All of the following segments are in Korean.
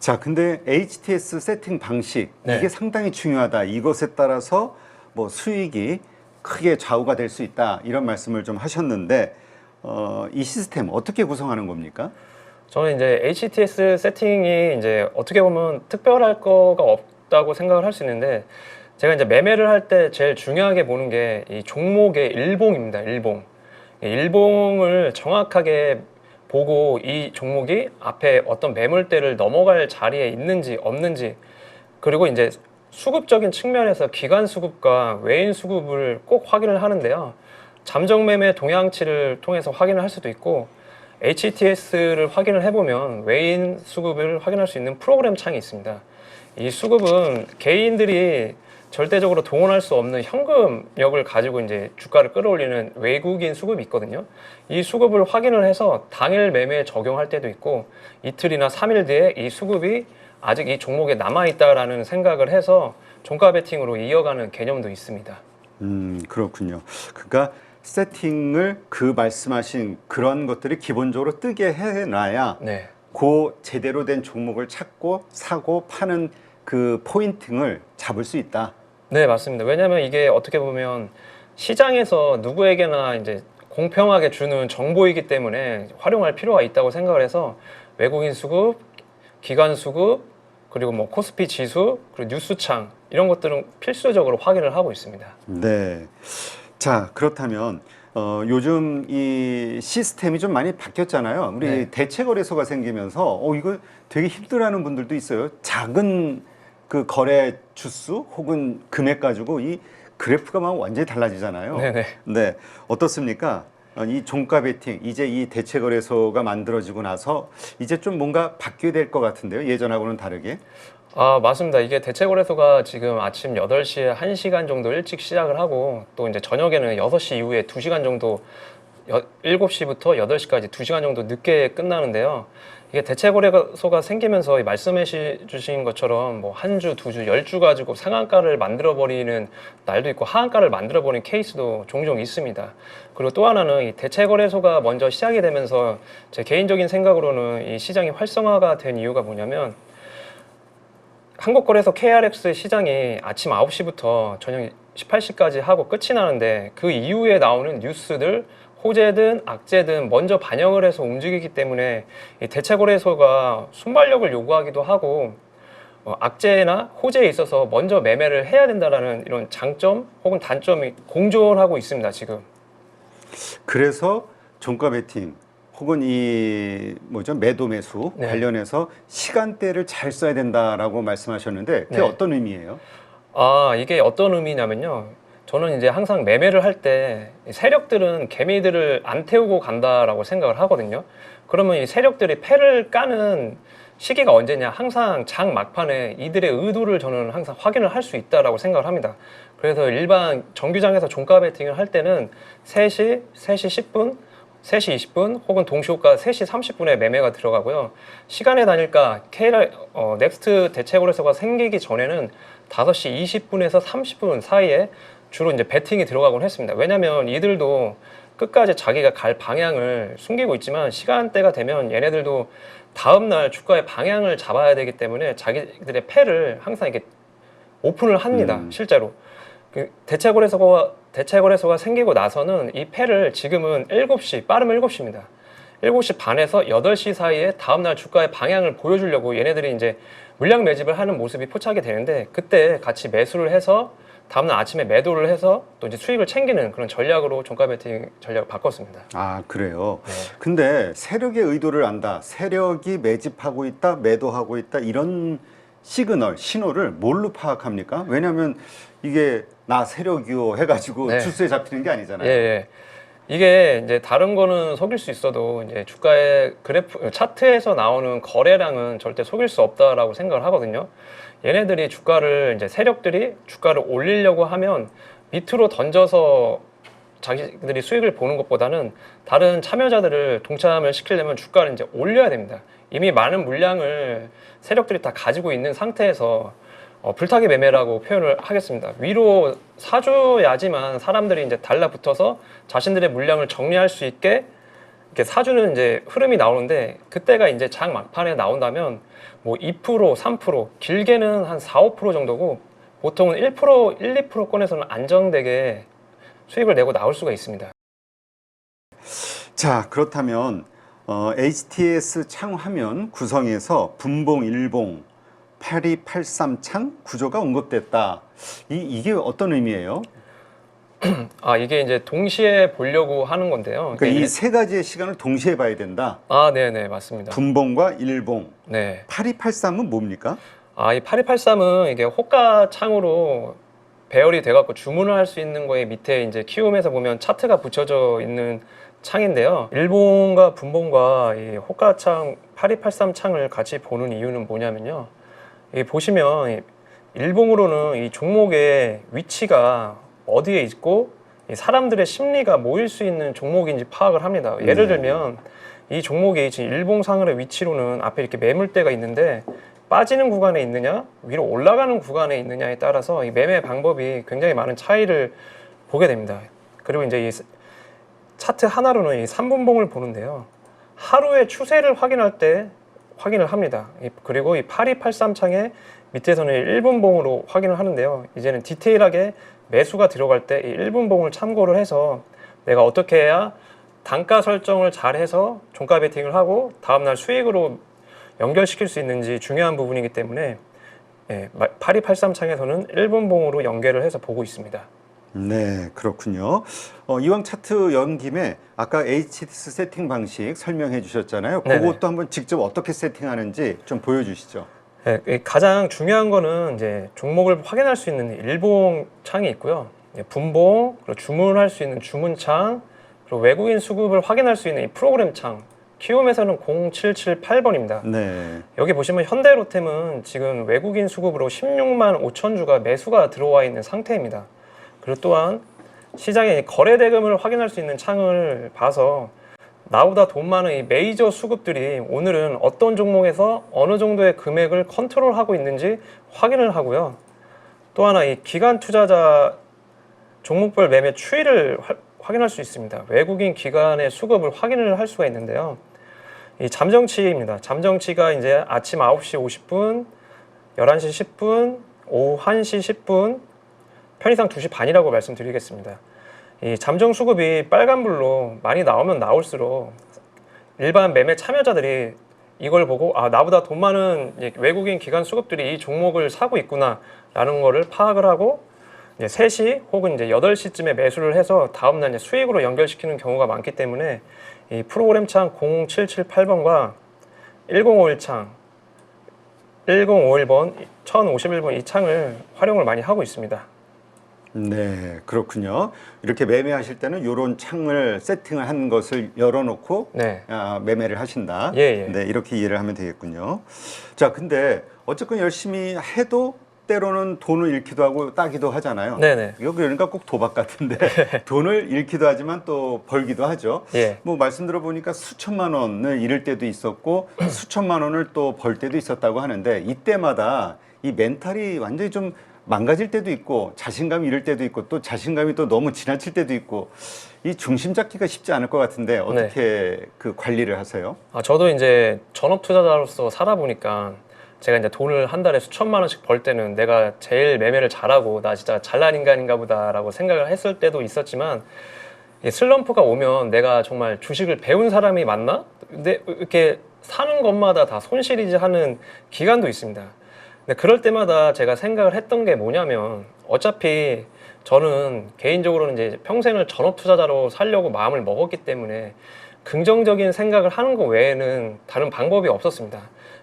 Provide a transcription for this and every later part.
자, 근데 HTS 세팅 방식 네. 이게 상당히 중요하다. 이것에 따라서 뭐 수익이 크게 좌우가 될 수 있다. 이런 말씀을 좀 하셨는데 어, 이 시스템 어떻게 구성하는 겁니까? 저는 이제 HTS 세팅이 이제 어떻게 보면 특별할 거가 없다고 생각을 할 수 있는데 제가 이제 매매를 할 때 제일 중요하게 보는 게 이 종목의 일봉입니다. 일봉. 이 일봉을 정확하게 보고 이 종목이 앞에 어떤 매물대를 넘어갈 자리에 있는지 없는지 그리고 이제 수급적인 측면에서 기관 수급과 외인 수급을 꼭 확인을 하는데요. 잠정 매매 동향치를 통해서 확인을 할 수도 있고 HTS를 확인을 해보면 외인 수급을 확인할 수 있는 프로그램 창이 있습니다. 이 수급은 개인들이 절대적으로 동원할 수 없는 현금력을 가지고 이제 주가를 끌어올리는 외국인 수급이 있거든요. 이 수급을 확인을 해서 당일 매매에 적용할 때도 있고 이틀이나 3일 뒤에 이 수급이 아직 이 종목에 남아 있다라는 생각을 해서 종가 베팅으로 이어가는 개념도 있습니다. 음, 그렇군요. 그러니까 세팅을 그 말씀하신 그런 것들이 기본적으로 뜨게 해 놔야 네. 그 제대로 된 종목을 찾고 사고 파는 그 포인팅을 잡을 수 있다. 네, 맞습니다. 왜냐하면 이게 어떻게 보면 시장에서 누구에게나 이제 공평하게 주는 정보이기 때문에 활용할 필요가 있다고 생각을 해서 외국인 수급, 기관 수급, 그리고 뭐 코스피 지수, 그리고 뉴스창 이런 것들은 필수적으로 확인을 하고 있습니다. 네. 자, 그렇다면 어, 요즘 이 시스템이 좀 많이 바뀌었잖아요. 우리 네. 대체 거래소가 생기면서 어, 이거 되게 힘들어하는 분들도 있어요. 작은 그 거래 주수 혹은 금액 가지고 이 그래프가 막 완전히 달라지잖아요. 네네. 네, 어떻습니까? 어, 이 종가 베팅 이제 이 대체 거래소가 만들어지고 나서 이제 좀 뭔가 바뀌게 될 것 같은데요. 예전하고는 다르게. 아, 맞습니다. 이게 대체 거래소가 지금 아침 8시에 1시간 정도 일찍 시작을 하고 또 이제 저녁에는 6시 이후에 2시간 정도 여, 7시부터 8시까지 2시간 정도 늦게 끝나는데요. 이게 대체거래소가 생기면서 이 말씀해 시- 주신 것처럼 뭐 한 주, 두 주, 열 주 가지고 상한가를 만들어 버리는 날도 있고 하한가를 만들어 버리는 케이스도 종종 있습니다. 그리고 또 하나는 이 대체거래소가 먼저 시작이 되면서 제 개인적인 생각으로는 이 시장이 활성화가 된 이유가 뭐냐면 한국거래소 KRX 시장이 아침 9시부터 저녁 18시까지 하고 끝이 나는데 그 이후에 나오는 뉴스들 호재든 악재든 먼저 반영을 해서 움직이기 때문에 이 대체거래소가 순발력을 요구하기도 하고 어, 악재나 호재에 있어서 먼저 매매를 해야 된다라는 이런 장점 혹은 단점이 공존하고 있습니다 지금. 그래서 종가 베팅 혹은 이 뭐죠 매도 매수 네. 관련해서 시간대를 잘 써야 된다라고 말씀하셨는데 그게 네. 어떤 의미예요? 아, 이게 어떤 의미냐면요. 저는 이제 항상 매매를 할 때 세력들은 개미들을 안 태우고 간다라고 생각을 하거든요. 그러면 이 세력들이 패를 까는 시기가 언제냐? 항상 장 막판에 이들의 의도를 저는 항상 확인을 할 수 있다라고 생각을 합니다. 그래서 일반 정규장에서 종가 베팅을 할 때는 3시, 3시 10분, 3시 20분 혹은 동시호가 3시 30분에 매매가 들어가고요. 시간에 다닐까 KR 어, 넥스트 대체 거래소가 생기기 전에는 5시 20분에서 30분 사이에 주로 이제 베팅이 들어가곤 했습니다. 왜냐하면 이들도 끝까지 자기가 갈 방향을 숨기고 있지만 시간대가 되면 얘네들도 다음 날 주가의 방향을 잡아야 되기 때문에 자기들의 패를 항상 이렇게 오픈을 합니다. 음. 실제로. 그 대체 거래소가 대체 거래소가 생기고 나서는 이 패를 지금은 7시 빠르면 7시입니다. 7시 반에서 8시 사이에 다음날 주가의 방향을 보여주려고 얘네들이 이제 물량 매집을 하는 모습이 포착이 되는데 그때 같이 매수를 해서 다음날 아침에 매도를 해서 또 이제 수익을 챙기는 그런 전략으로 종가 베팅 전략을 바꿨습니다. 아 그래요. 네. 근데 세력의 의도를 안다. 세력이 매집하고 있다, 매도하고 있다 이런 시그널, 신호를 뭘로 파악합니까? 왜냐하면 이게 나 세력이요 해가지고 네. 주스에 잡히는 게 아니잖아요. 예, 예. 이게 이제 다른 거는 속일 수 있어도 이제 주가의 그래프 차트에서 나오는 거래량은 절대 속일 수 없다라고 생각을 하거든요. 얘네들이 주가를 이제 세력들이 주가를 올리려고 하면 밑으로 던져서 자기들이 수익을 보는 것보다는 다른 참여자들을 동참을 시키려면 주가를 이제 올려야 됩니다. 이미 많은 물량을 세력들이 다 가지고 있는 상태에서 어, 불타기 매매라고 표현을 하겠습니다. 위로 사줘야지만 사람들이 이제 달라붙어서 자신들의 물량을 정리할 수 있게 이렇게 사주는 이제 흐름이 나오는데 그때가 이제 장 막판에 나온다면 뭐 2%, 3% 길게는 한 4, 5% 정도고 보통은 1%, 1, 2%권에서는 안정되게 수익을 내고 나올 수가 있습니다. 자, 그렇다면 어, HTS 창 화면 구성에서 분봉, 일봉, 8283창 구조가 언급됐다. 이, 이게 어떤 의미예요? 아 이게 이제 동시에 보려고 하는 건데요. 그러니까 이게 이 세 가지의 시간을 동시에 봐야 된다. 아 네네 맞습니다. 분봉과 일봉. 네. 8283은 뭡니까? 아, 이 8283은 이게 호가 창으로 배열이 돼갖고 주문을 할 수 있는 거에 밑에 이제 키움에서 보면 차트가 붙여져 있는 창인데요. 일본과 분봉과 이 호가 창 8283 창을 같이 보는 이유는 뭐냐면요. 이 보시면 이 일봉으로는 이 종목의 위치가 어디에 있고 이 사람들의 심리가 모일 수 있는 종목인지 파악을 합니다. 예를 네. 들면 이 종목이 지금 일봉상으로의 위치로는 앞에 이렇게 매물대가 있는데 빠지는 구간에 있느냐 위로 올라가는 구간에 있느냐에 따라서 이 매매 방법이 굉장히 많은 차이를 보게 됩니다. 그리고 이제 이 차트 하나로는 이 3분봉을 보는데요. 하루의 추세를 확인할 때 확인을 합니다. 이- 그리고 이 8283 창의 밑에서는 1분 봉으로 확인을 하는데요. 이제는 디테일하게 매수가 들어갈 때 이 1분 봉을 참고를 해서 내가 어떻게 해야 단가 설정을 잘 해서 종가 베팅을 하고 다음날 수익으로 연결시킬 수 있는지 중요한 부분이기 때문에 예, 8283 창에서는 1분 봉으로 연결을 해서 보고 있습니다. 네, 그렇군요. 어, 이왕 차트 연 김에 아까 HTS 세팅 방식 설명해 주셨잖아요. 네네. 그것도 한번 직접 어떻게 세팅하는지 좀 보여주시죠. 예, 이 가장 중요한 거는 이제 종목을 확인할 수 있는 일봉 창이 있고요. 예, 분봉, 그리고 주문할 수 있는 주문 창, 그리고 외국인 수급을 확인할 수 있는 이 프로그램 창. 키움에서는 0778번입니다. 네, 여기 보시면 현대로템은 지금 외국인 수급으로 16만 5천 주가 매수가 들어와 있는 상태입니다. 그리고 또한 시장의 거래 대금을 확인할 수 있는 창을 봐서 나보다 돈 많은 이 메이저 수급들이 오늘은 어떤 종목에서 어느 정도의 금액을 컨트롤하고 있는지 확인을 하고요. 또 하나 이 기관 투자자 종목별 매매 추이를 화- 확인할 수 있습니다. 외국인 기관의 수급을 확인을 할 수가 있는데요. 이 잠정치입니다. 잠정치가 이제 아침 9시 50분, 11시 10분, 오후 1시 10분, 편의상 2시 반이라고 말씀드리겠습니다. 이 잠정 수급이 빨간불로 많이 나오면 나올수록 일반 매매 참여자들이 이걸 보고 아 나보다 돈 많은 외국인 기관 수급들이 이 종목을 사고 있구나라는 거를 파악을 하고 이제 3시 혹은 이제 8시쯤에 매수를 해서 다음날 수익으로 연결시키는 경우가 많기 때문에 이 프로그램 창 0778번과 1051창 1051번, 1051번 이 창을 활용을 많이 하고 있습니다. 네, 그렇군요. 이렇게 매매하실 때는 이런 창을 세팅을 한 것을 열어놓고 네. 아, 매매를 하신다. 예, 예. 네, 이렇게 이해를 하면 되겠군요. 자, 근데 어쨌건 열심히 해도 때로는 돈을 잃기도 하고 따기도 하잖아요. 네네. 이거 그러니까 꼭 도박 같은데 돈을 잃기도 하지만 또 벌기도 하죠. 예. 뭐 말씀 들어보니까 수천만 원을 잃을 때도 있었고 수천만 원을 또 벌 때도 있었다고 하는데 이때마다 이 멘탈이 완전히 좀 망가질 때도 있고 자신감이 잃을 때도 있고 또 자신감이 또 너무 지나칠 때도 있고 이 중심 잡기가 쉽지 않을 것 같은데 어떻게 그 관리를 하세요? 아, 저도 이제 전업 투자자로서 살아보니까 제가 이제 돈을 한 달에 수천만 원씩 벌 때는 내가 제일 매매를 잘하고 나 진짜 잘난 인간인가 보다라고 생각을 했을 때도 있었지만 이 슬럼프가 오면 내가 정말 주식을 배운 사람이 맞나? 근데 이렇게 사는 것마다 다 손실이지 하는 기간도 있습니다. 근데 그럴 때마다 제가 생각을 했던 게 뭐냐면 어차피 저는 개인적으로는 이제 평생을 전업 투자자로 살려고 마음을 먹었기 때문에 긍정적인 생각을 하는 것 외에는 다른 방법이 없었습니다.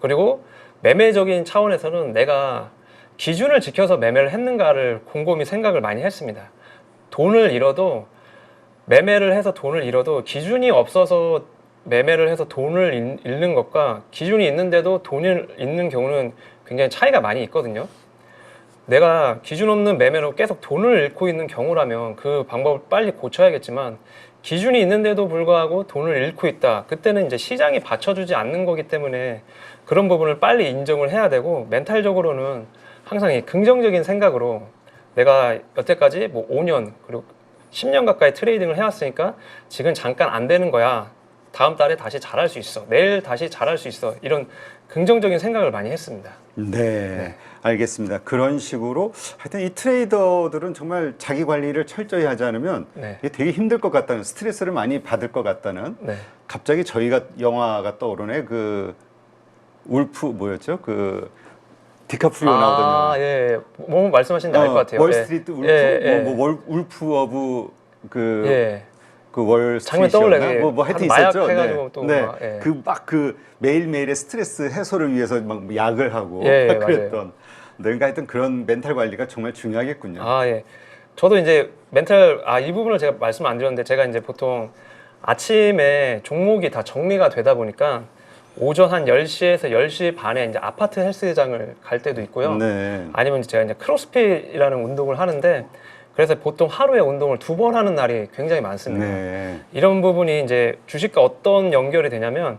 그리고 매매적인 차원에서는 내가 기준을 지켜서 매매를 했는가를 곰곰이 생각을 많이 했습니다. 돈을 잃어도 매매를 해서 돈을 잃어도 기준이 없어서 매매를 해서 돈을 잃- 잃는 것과 기준이 있는데도 돈을 잃는 경우는 굉장히 차이가 많이 있거든요. 내가 기준 없는 매매로 계속 돈을 잃고 있는 경우라면 그 방법을 빨리 고쳐야겠지만 기준이 있는데도 불구하고 돈을 잃고 있다. 그때는 이제 시장이 받쳐주지 않는 거기 때문에 그런 부분을 빨리 인정을 해야 되고 멘탈적으로는 항상 이 긍정적인 생각으로 내가 여태까지 뭐 5년 그리고 10년 가까이 트레이딩을 해왔으니까 지금 잠깐 안 되는 거야. 다음 달에 다시 잘할 수 있어. 내일 다시 잘할 수 있어. 이런 긍정적인 생각을 많이 했습니다. 네, 알겠습니다. 그런 식으로 하여튼 이 트레이더들은 정말 자기 관리를 철저히 하지 않으면 네. 이게 되게 힘들 것 같다는 스트레스를 많이 받을 것 같다는 네. 갑자기 저희가 영화가 떠오르네 그 울프 뭐였죠 그 디카프리오 나오던 영화. 아, 예. 뭐 말씀하시는지 알것 같아요. 월스트리트 울프, 예, 예. 뭐, 뭐 월, 울프 오브 그 예. 그월 장면? 예. 뭐, 뭐 하여튼 있었죠. 해가지고 또 네. 막, 예. 그막 그 매일매일의 스트레스 해소를 위해서 막 약을 하고 예, 막 맞아요. 그랬던. 네, 그러니까 하여튼 그런 멘탈 관리가 정말 중요하겠군요. 아, 예. 저도 이제 멘탈 아, 이 부분을 제가 말씀 안 드렸는데 제가 이제 보통 아침에 종목이 다 정리가 되다 보니까 오전 한 10시에서 10시 반에 이제 아파트 헬스장을 갈 때도 있고요. 네. 아니면 제가 이제 크로스핏이라는 운동을 하는데 그래서 보통 하루에 운동을 두 번 하는 날이 굉장히 많습니다. 네. 이런 부분이 이제 주식과 어떤 연결이 되냐면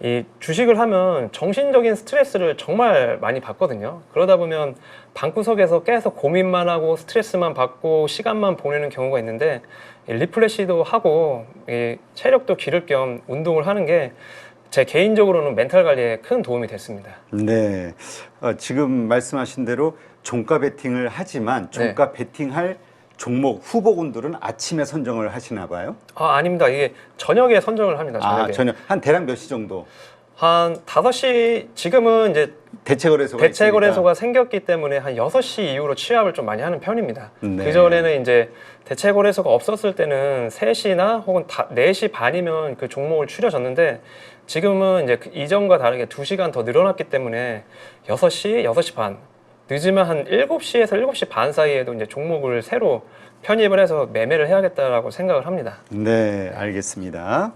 이 주식을 하면 정신적인 스트레스를 정말 많이 받거든요. 그러다 보면 방구석에서 계속 고민만 하고 스트레스만 받고 시간만 보내는 경우가 있는데 이 리플레시도 하고 이 체력도 기를 겸 운동을 하는 게 제 개인적으로는 멘탈 관리에 큰 도움이 됐습니다. 네. 어, 지금 말씀하신 대로 종가 베팅을 하지만 네. 종가 베팅할 종목 후보군들은 아침에 선정을 하시나 봐요. 아, 아닙니다. 이게 저녁에 선정을 합니다. 저녁에. 아, 저녁 한 대략 몇 시 정도? 한 5시 지금은 이제 대체거래소가 대체 있으니까. 거래소가 생겼기 때문에 한 6시 이후로 취합을 좀 많이 하는 편입니다. 네. 그 전에는 이제 대체 거래소가 없었을 때는 3시나 혹은 다, 4시 반이면 그 종목을 추려졌는데 지금은 이제 그 이전과 다르게 2시간 더 늘어났기 때문에 6시, 6시 반 늦으면 한 7시에서 7시 반 사이에도 이제 종목을 새로 편입을 해서 매매를 해야겠다라고 생각을 합니다. 네, 알겠습니다.